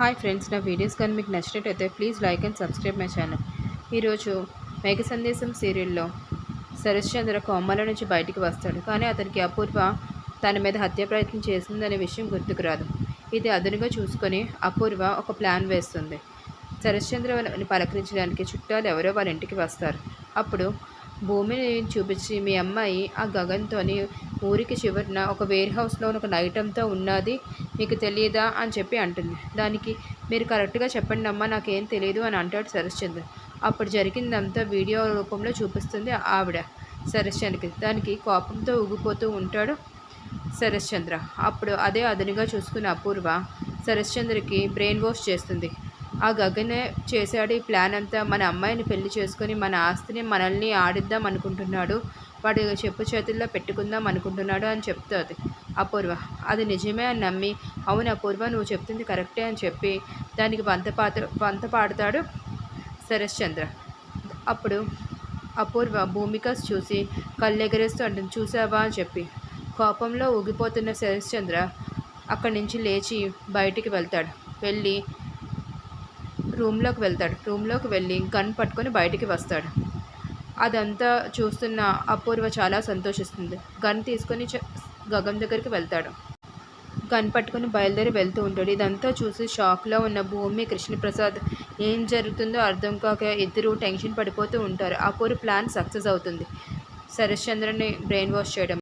Hi friends నా videos కానీ మీకు నచ్చినట్టయితే please like and subscribe my channel. ఈరోజు మేఘ సందేశం సీరియల్లో శరశ్చంద్ర కోమల నుంచి బయటికి వస్తాడు. కానీ అతనికి అపూర్వ తన మీద హత్య ప్రయత్నం చేసిందనే విషయం గుర్తుకు రాదు. ఇది అదునుగా చూసుకొని అపూర్వ ఒక ప్లాన్ వేస్తుంది. శరశ్చంద్రని పలకరించడానికి చుట్టాలు ఎవరో వాళ్ళ ఇంటికి వస్తారు. అప్పుడు భూమిని చూపించి మీ అమ్మాయి ఆ గగన్తోని ఊరికి చివరిన ఒక వేర్ హౌస్లో ఒక నైటంతో ఉన్నది. మీకు తెలియదా అని చెప్పి అంటుంది. దానికి మీరు కరెక్ట్గా చెప్పండి అమ్మా నాకేం తెలియదు అని అంటాడు శరశ్చంద్ర. అప్పుడు జరిగిందంతా వీడియో రూపంలో చూపిస్తుంది ఆవిడ శరశ్చంద్రకి. దానికి కోపంతో ఊగిపోతూ ఉంటాడు శరశ్చంద్ర. అప్పుడు అదే అదునుగా చూసుకున్న అపూర్వ శరశ్చంద్రకి బ్రెయిన్ వాష్ చేస్తుంది. ఆ గగనే చేశాడు ఈ ప్లాన్ అంతా. మన అమ్మాయిని పెళ్ళి చేసుకొని మన ఆస్తిని మనల్ని ఆడిద్దాం అనుకుంటున్నాడు. వాడు చెప్పు చేతుల్లో పెట్టుకుందాం అనుకుంటున్నాడు అని చెప్తుంది అపూర్వ. అది నిజమే అని నమ్మి అవును అపూర్వ నువ్వు చెప్తుంది కరెక్టే అని చెప్పి దానికి వంత పాత్ర వంత పాడతాడు శరశ్చంద్ర. అప్పుడు అపూర్వ భూమిక చూసి కళ్ళెగరేస్తూ అంటుంది చూసావా అని చెప్పి. కోపంలో ఊగిపోతున్న శరశ్చంద్ర అక్కడి నుంచి లేచి బయటికి వెళ్తాడు. వెళ్ళి రూమ్లోకి వెళ్తాడు. రూమ్లోకి వెళ్ళి గన్ పట్టుకొని బయటికి వస్తాడు. అదంతా చూస్తున్న అపూర్వ చాలా సంతోషిస్తుంది. గన్ తీసుకొని చ- గగన్ దగ్గరికి వెళ్తాడు. గన్ పట్టుకొని బయలుదేరి వెళ్తూ ఉంటాడు. ఇదంతా చూసి షాక్లో ఉన్న భూమి కృష్ణప్రసాద్ ఏం జరుగుతుందో అర్థం కాక ఇద్దరు టెన్షన్ పడిపోతూ ఉంటారు. అపూర్వ ప్లాన్ సక్సెస్ అవుతుంది. శరశ్చంద్రని బ్రెయిన్ వాష్ చేయడం.